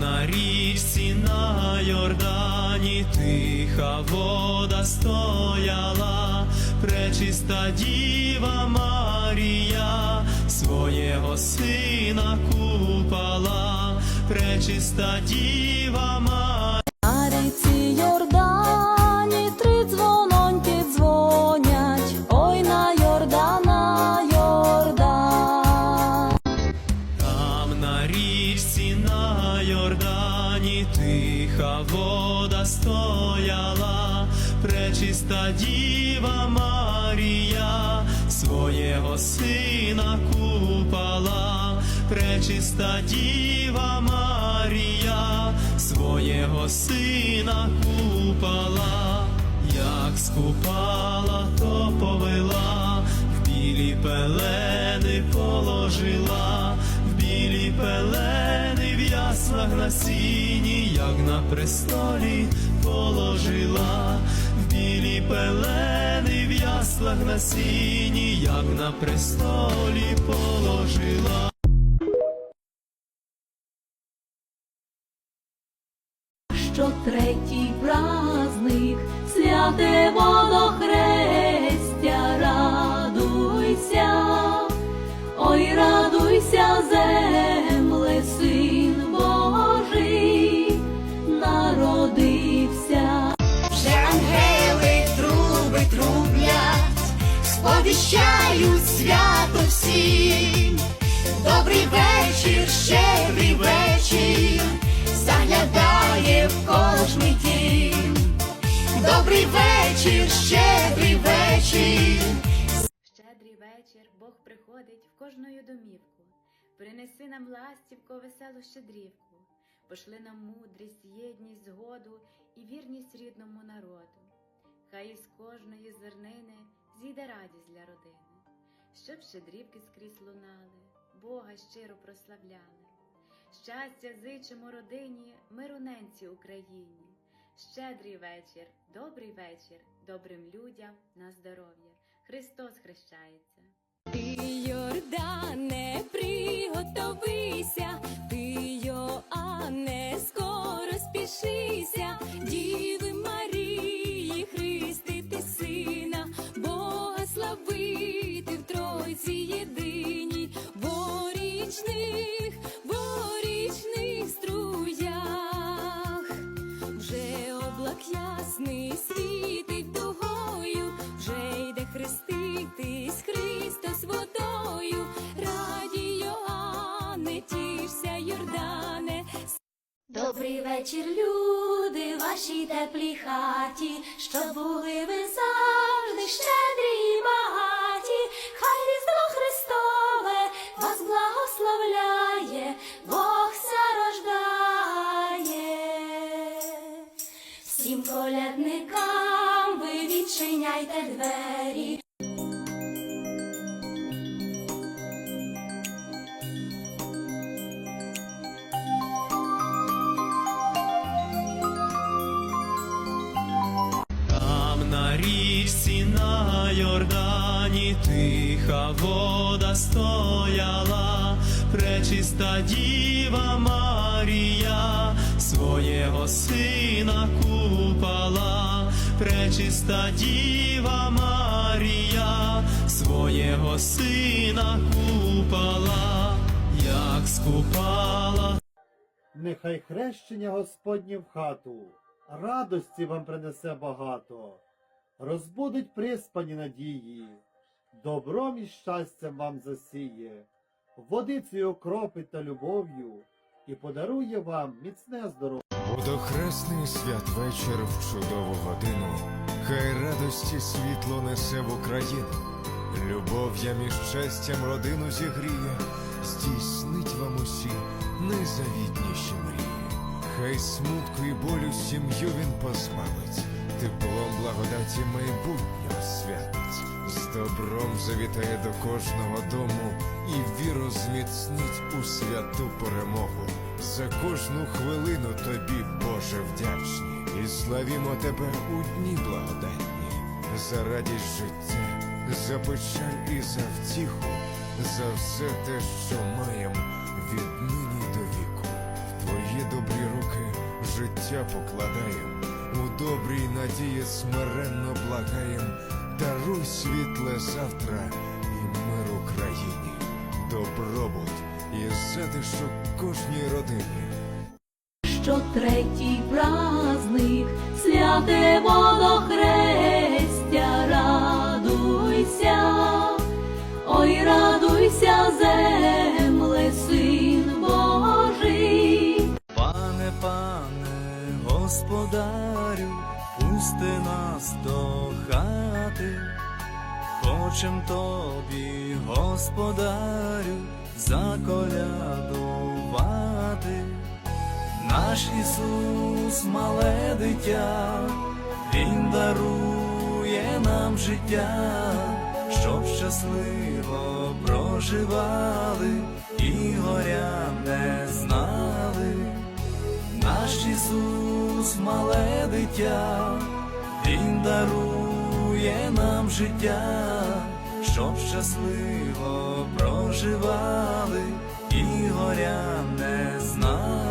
На річці на Йордані тиха вода стояла, пречиста діва Марія, свого сина купала, пречиста діва Марія. Діва Марія, свого сина купала, пречиста діва Марія, свого сина купала, як скупала, то повела, в білі пелени положила, в білі пелени в яслах на сіні, як на престолі положила, пелени в яслах на сіні, як на престолі положила. що третій праздник, святе кожною домівку. Принеси нам ластівко, веселу щедрівку, пошли нам мудрість, єдність, згоду і вірність рідному народу. Хай із кожної зернини зійде радість для родини, щоб щедрівки скрізь лунали, Бога щиро прославляли. Щастя зичимо родині, миру ненці Україні. Щедрий вечір, добрий вечір, добрим людям на здоров'я. Христос хрещається. Ти, Йордане, приготовися, ти, Йоанне, скоро спішися, Діви Марії, Добрий вечір, люди, вашій теплій хаті, щоб були ви завжди щедрі і багаті, хай Різдво Христове вас благословляє, Бог ся рождає. Всім колядникам ви відчиняйте двері. Тиха вода стояла, пречиста діва Марія, свого сина купала, пречиста діва Марія, свого сина купала, як скупала. Нехай хрещення Господнє в хату, радості вам принесе багато, розбудить приспані надії, добром і щастям вам засіє, водицею окропить та любов'ю і подарує вам міцне здоров'я. Водохресний святвечір в чудову годину, хай радості світло несе в Україну, любов'ям і щастям родину зігріє, здійснить вам усі найзавітніші мрії. Хай смутку і болю сім'ю він позбавить, теплом благодаті майбутнього святить, з добром завітає до кожного дому і віру зміцнить у святу перемогу. За кожну хвилину тобі, Боже, вдячні, і славімо тебе у дні благодатні, за радість життя, за печаль і за втіху, за все те, що маєм віднині до віку. В твої добрі руки життя покладаєм, у добрій надії смиренно благаєм, даруй світле завтра і мир Україні, добробут і затишок кожній родині. що третій праздник, святе водохрестя, радуйся, ой, радуйся, земле, син Божий. Пане, пане, господарю, пусти нас до хати, хочем тобі, господарю, заколядувати. Наш Ісус, мале дитя, Він дарує нам життя, щоб щасливо проживали і горя не знали. Наш Ісус, мале дитя, Він дарує дає нам життя, щоб щасливо проживали і горя не знали.